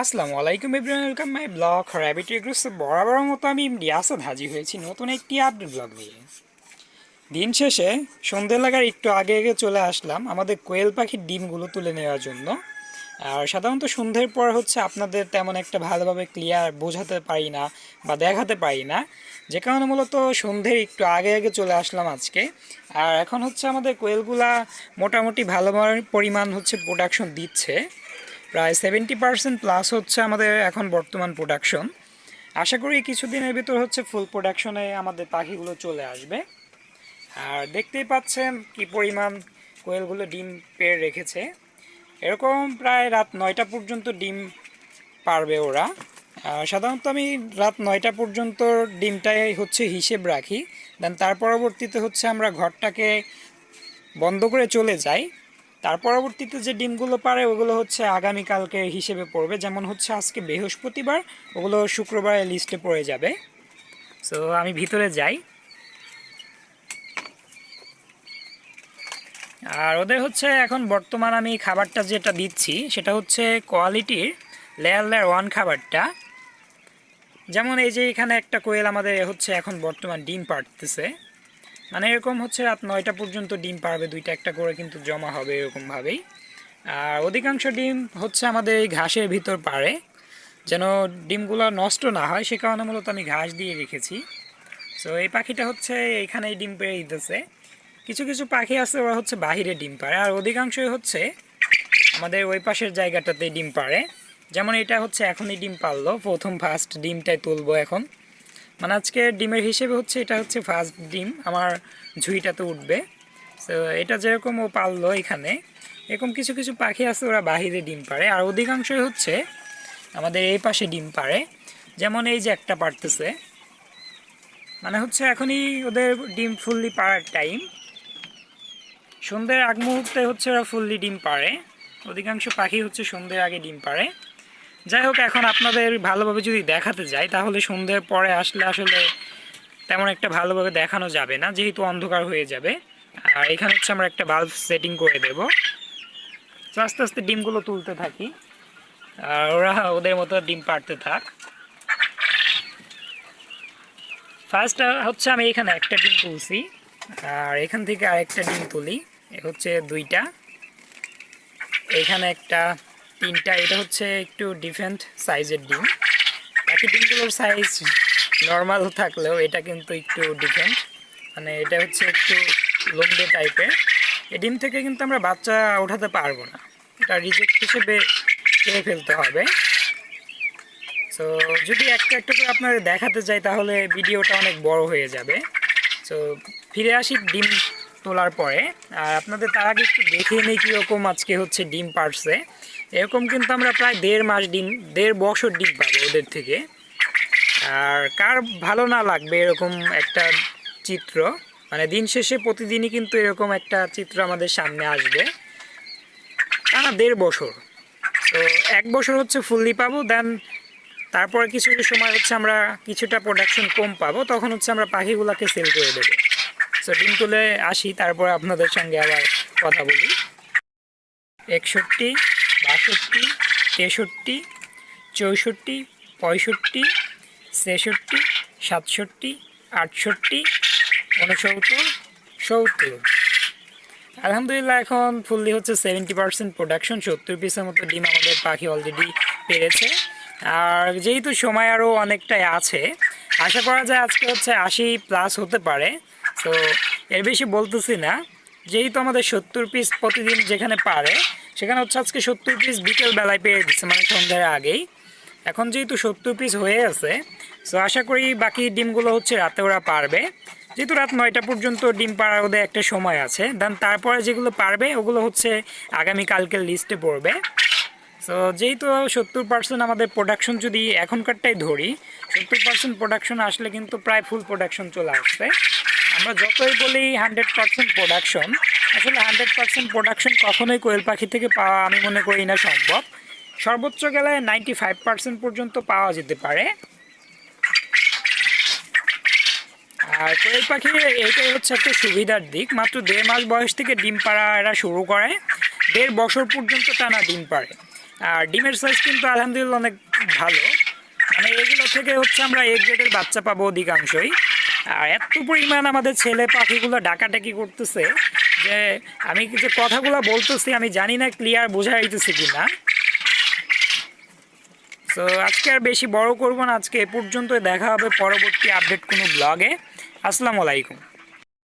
আসসালামু আলাইকুম everyone, welcome my blog. Rabbit এগ্রোস বরাবর মতো আমি রিয়াসত হাজির হয়েছি নতুন একটি আপডেট ব্লগ নিয়ে। দিন শেষে সন্ধে লাগার একটু আগে আগে চলে আসলাম আমাদের কোয়েল পাখির ডিমগুলো তুলে নেওয়ার জন্য। আর সাধারণত সন্ধ্যের পর হচ্ছে আপনাদের তেমন একটা ভালোভাবে ক্লিয়ার বোঝাতে পারি না বা দেখাতে পারি না। যে কারণে মূলত সন্ধ্যের একটু আগে আগে চলে আসলাম আজকে। আর এখন হচ্ছে আমাদের কোয়েলগুলা মোটামুটি ভালো পরিমাণ হচ্ছে প্রোডাকশন দিচ্ছে। প্রায় সেভেন্টি পার্সেন্ট প্লাস হচ্ছে আমাদের এখন বর্তমান প্রোডাকশন আশা করি কিছুদিনের ভিতর হচ্ছে ফুল প্রোডাকশনে আমাদের পাখিগুলো চলে আসবে। আর দেখতেই পাচ্ছেন কি পরিমাণ কোয়েলগুলো ডিম পেয়ে রেখেছে। এরকম প্রায় রাত নয়টা পর্যন্ত ডিম পারবে ওরা। সাধারণত আমি রাত নয়টা পর্যন্ত ডিমটাই হচ্ছে হিসেব রাখি। দেন তার পরবর্তীতে হচ্ছে আমরা ঘরটাকে বন্ধ করে চলে যাই। তার পরবর্তীতে যে ডিমগুলো পারে, ওগুলো হচ্ছে আগামীকালকে হিসেবে পড়বে। যেমন হচ্ছে আজকে বৃহস্পতিবার, ওগুলো শুক্রবারের লিস্টে পড়ে যাবে। সো আমি ভিতরে যাই। আর ওদের হচ্ছে এখন বর্তমান আমি খাবারটা যেটা দিচ্ছি, সেটা হচ্ছে কোয়ালিটির লেয়ার লেয়ার ওয়ান খাবারটা। যেমন এই যে এখানে একটা কোয়েল আমাদের হচ্ছে এখন বর্তমান ডিম পাড়তেছে। মানে এরকম হচ্ছে রাত নয়টা পর্যন্ত ডিম পারবে, দুইটা একটা করে কিন্তু জমা হবে এরকমভাবেই। আর অধিকাংশ ডিম হচ্ছে আমাদের এই ঘাসের ভিতর পারে। যেন ডিমগুলো নষ্ট না হয়, সে কারণে মূলত আমি ঘাস দিয়ে রেখেছি। সো এই পাখিটা হচ্ছে এখানেই ডিম পেয়ে দিতেছে। কিছু কিছু পাখি আছে, ওরা হচ্ছে বাহিরে ডিম পারে আর অধিকাংশই হচ্ছে আমাদের ওই পাশের জায়গাটাতে ডিম পারে যেমন এটা হচ্ছে এখনই ডিম পারল প্রথম ফার্স্ট ডিমটাই তুলবো এখন। মানে আজকে ডিমের হিসেবে হচ্ছে এটা হচ্ছে ফার্স্ট ডিম, আমার ঝুঁইটাতে উঠবে। তো এটা যেরকম ও পাললো এখানে, এরকম কিছু কিছু পাখি আছে ওরা বাহিরে ডিম পারে আর অধিকাংশই হচ্ছে আমাদের এই পাশে ডিম পারে যেমন এই যে একটা পারতেছে মানে হচ্ছে এখনই ওদের ডিম ফুললি পাড়ার টাইম সন্ধ্যের আগ মুহূর্তে হচ্ছে ওরা ফুললি ডিম পারে অধিকাংশ পাখি হচ্ছে সন্ধ্যের আগে ডিম পারে যাই হোক, এখন আপনাদের ভালোভাবে যদি দেখাতে যাই, তাহলে সন্ধ্যের পরে আসলে আসলে তেমন একটা ভালোভাবে দেখানো যাবে না, যেহেতু অন্ধকার হয়ে যাবে। আর এখানে হচ্ছে আমরা একটা বাল্ব সেটিং করে দেব। আস্তে আস্তে ডিমগুলো তুলতে থাকি। আর ওরা ওদের মতো ডিম পাড়তে থাক। ফার্স্ট হচ্ছে আমি এখানে একটা ডিম তুলছি। আর এখান থেকে আরেকটা ডিম তুলি। হচ্ছে দুইটা। এখানে একটা তিনটা, এটা হচ্ছে একটু ডিফারেন্ট সাইজের ডিম। বাকি ডিমগুলোর সাইজ নর্মাল থাকলেও এটা কিন্তু একটু ডিফারেন্ট মানে এটা হচ্ছে একটু লম্বে টাইপের এই ডিম থেকে কিন্তু আমরা বাচ্চা ওঠাতে পারব না। এটা রিজেক্ট হিসেবে খেয়ে ফেলতে হবে। সো যদি একটা একটা করে আপনাদের দেখাতে চাই, তাহলে ভিডিওটা অনেক বড় হয়ে যাবে। সো ফিরে আসি ডিম তোলার পরে, আর আপনাদের তার আগে একটু দেখিয়ে নিই কীরকম আজকে হচ্ছে ডিম পারছে। এরকম কিন্তু আমরা প্রায় দেড় মাস ডিম, দেড় বছর ডিম পাবো ওদের থেকে। আর কার ভালো না লাগবে এরকম একটা চিত্র মানে দিন শেষে প্রতিদিনই কিন্তু এরকম একটা চিত্র আমাদের সামনে আসবে। টানা দেড় বছর। তো এক বছর হচ্ছে ফুললি পাবো দেন তারপরে কিছু সময় হচ্ছে আমরা কিছুটা প্রোডাকশন কম পাবো, তখন হচ্ছে আমরা পাখিগুলোকে সেল করে দেবো। সো ডিম তুলে আসি, তারপর আপনাদের সঙ্গে আবার কথা বলি। একষট্টি, বাষট্টি, তেষট্টি, চৌষট্টি, পঁয়ষট্টি, ছেষট্টি, সাতষট্টি, আটষট্টি, উনসত্তর, সত্তর। আলহামদুলিল্লাহ, এখন ফুললি হচ্ছে সেভেন্টি পার্সেন্ট প্রোডাকশন সত্তর পিসের মতো ডিম আমাদের পাখি অলরেডি পেরেছে। আর যেহেতু সময় আরও অনেকটাই আছে, আশা করা যায় আজকে হচ্ছে আশি প্লাস হতে পারে। তো এর বেশি বলতেছি না। যেহেতু আমাদের সত্তর পিস প্রতিদিন যেখানে পারে, সেখানে হচ্ছে আজকে সত্তর পিস বিকেল বেলায় পেয়ে দিচ্ছে মানে সন্ধ্যার আগেই। এখন যেহেতু সত্তর পিস হয়ে আছে, তো আশা করি বাকি ডিমগুলো হচ্ছে রাতে ওরা পারবে। যেহেতু রাত নয়টা পর্যন্ত ডিম পাড়ার ওদের একটা সময় আছে, দেন তারপরে যেগুলো পারবে, ওগুলো হচ্ছে আগামী কালকের লিস্টে পড়বে। সো যেহেতু সত্তর পার্সেন্ট আমাদের প্রোডাকশন যদি এখনকারটাই ধরি, সত্তর পার্সেন্ট প্রোডাকশন আসলে কিন্তু প্রায় ফুল প্রোডাকশন চলে আসবে আমরা যতই বলি হান্ড্রেড পার্সেন্ট প্রোডাকশন আসলে হান্ড্রেড পার্সেন্ট প্রোডাকশন কখনোই কোয়েল পাখি থেকে পাওয়া আমি মনে করি না সম্ভব। সর্বোচ্চ গেলে নাইনটি ফাইভ পার্সেন্ট পর্যন্ত পাওয়া যেতে পারে। আর কোয়েল পাখির এইটাই হচ্ছে একটা সুবিধার দিক। মাত্র দেড় মাস বয়স থেকে ডিম পাড়া এরা শুরু করে। দেড় বছর পর্যন্ত টানা ডিম পারে আর ডিমের সাইজ কিন্তু আলহামদুলিল্লাহ অনেক ভালো। মানে এগুলো থেকে হচ্ছে আমরা এক গ্রেডের বাচ্চা পাবো অধিকাংশই। আর এত পরিমাণ আমাদের ছেলে পাখিগুলো ডাকাডাকি করতেছে যে আমি যে কথাগুলো বলতেছি আমি জানি না ক্লিয়ার বোঝা যাইতেছে কি না তো আজকে আর বেশি বড় করব না, আজকে এ পর্যন্ত দেখা হবে পরবর্তী আপডেট কোনো ব্লগে আসসালামু আলাইকুম।